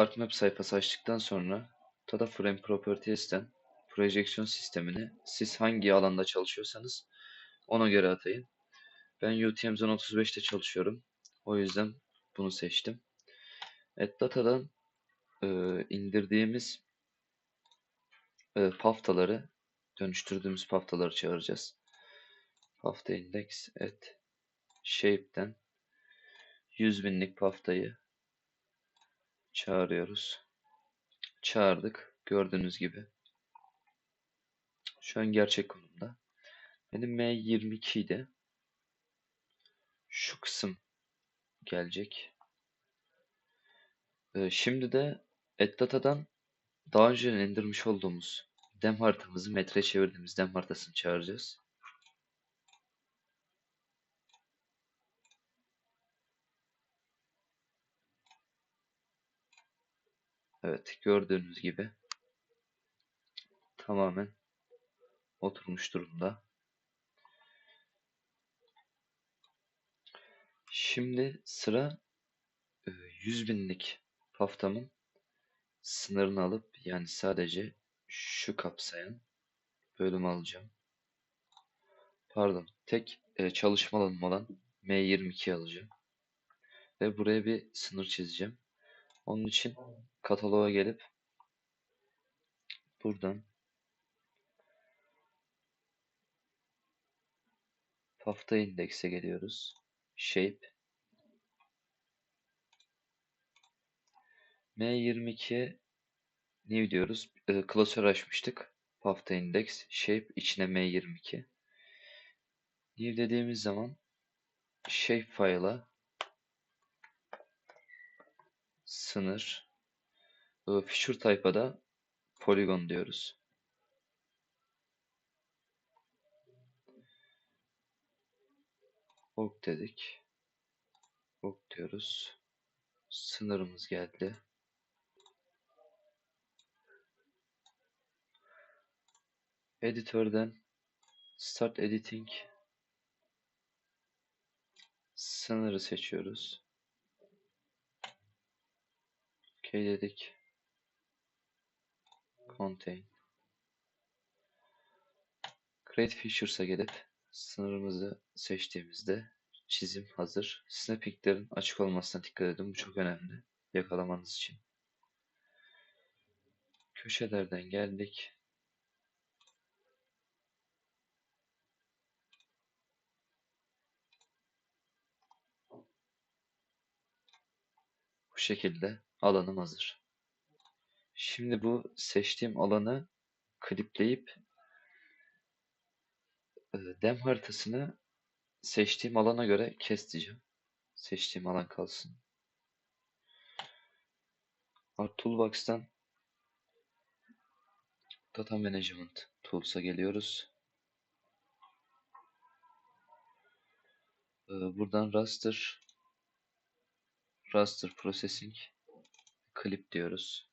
ArcMap sayfası açtıktan sonra Data Frame Properties'ten projeksiyon sistemini siz hangi alanda çalışıyorsanız ona göre atayın. Ben UTM Zone 35'te çalışıyorum. O yüzden bunu seçtim. AdData'dan e, indirdiğimiz e, paftaları dönüştürdüğümüz paftaları çağıracağız. Pafta index at shape'den 100 binlik paftayı çağırıyoruz. Çağırdık. Gördüğünüz gibi. Şu an gerçek konumda. Benim M22 idi. Şu kısım gelecek. Ee, şimdi de AdData'dan daha önce indirmiş olduğumuz dem haritamızı metre çevirdiğimiz dem haritasını çağıracağız. Evet gördüğünüz gibi tamamen oturmuş durumda. Şimdi sıra e, 100 binlik paftamın sınırını alıp yani sadece şu kapsayan bölümü alacağım. Pardon tek e, çalışma alanım olan M22 alacağım. Ve buraya bir sınır çizeceğim. Onun için kataloğa gelip buradan pafta indekse geliyoruz. Shape M22'ye new diyoruz. E, klasör açmıştık. Pafta index shape içine M22. New dediğimiz zaman shape file'a sınır feature type'a da polygon diyoruz. Ok dedik. Ok diyoruz. Sınırımız geldi. Editörden Start Editing sınırı seçiyoruz. OK dedik. Contain. Create Features'a gelip sınırımızı seçtiğimizde çizim hazır. Snapping'lerin açık olmasına dikkat edin. Bu çok önemli. Yakalamanız için. Köşelerden geldik. Bu şekilde alanım hazır. Şimdi bu seçtiğim alanı klipleyip e, dem haritasını seçtiğim alana göre keseceğim. Seçtiğim alan kalsın. Art Toolbox'tan Data Management Tools'a geliyoruz. E, buradan Raster Raster Processing Clip diyoruz.